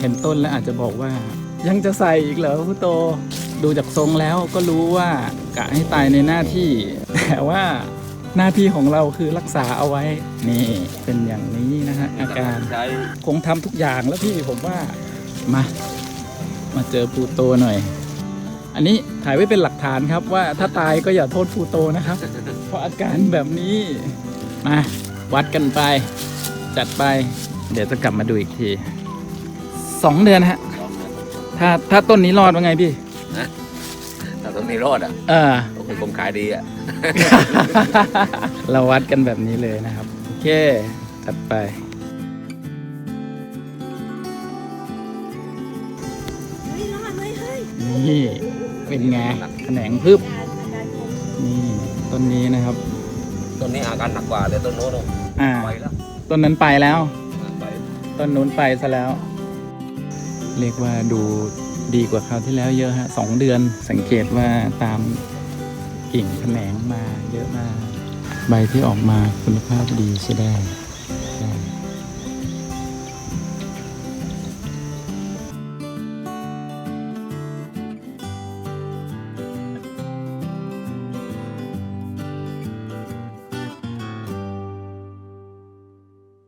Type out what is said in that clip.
เห็นต้นแล้วอาจจะบอกว่า ยังจะใส่อีกเหรอผู้โต ดูจากทรงแล้วก็รู้ว่ากะให้ตายในหน้าที่ แต่ว่าหน้าที่ของเราคือรักษาเอาไว้นี่เป็นอย่างนี้นะฮะอาการคงทำทุกอย่างแล้วพี่ผมว่ามามาเจอพลูโตหน่อย อันนี้ถ่ายไว้เป็นหลักฐานครับว่าถ้าตายก็อย่าโทษพลูโตนะครับ เพราะอาการแบบนี้มาวัดกันไป จัดไป เดี๋ยวจะกลับมาดูอีกที สองเดือนฮะสองเดือนถ้าถ้าต้นนี้รอดว่าไงพี่ถ้าต้นนี้รอดอะเออโอ้โหผมขายดีอะ เราวัดกันแบบนี้เลยนะครับ โอเค จัดไปเฮ้ยรอดเว้ยเฮ้ยนี่เป็นไงแขนงพึบนี่ต้นนี้นะครับ ต้นนี้อาการหนักกว่าแต่ต้นโน้นอ่าไปแล้วต้นนั้นไปแล้วไปต้นนู้นไปซะแล้ว เรียกว่าดูดีกว่าคราวที่แล้วเยอะฮะสองเดือนสังเกตว่าตามกิ่งแขนงมาเยอะมาก ใบที่ออกมาคุณภาพดีใช่ได้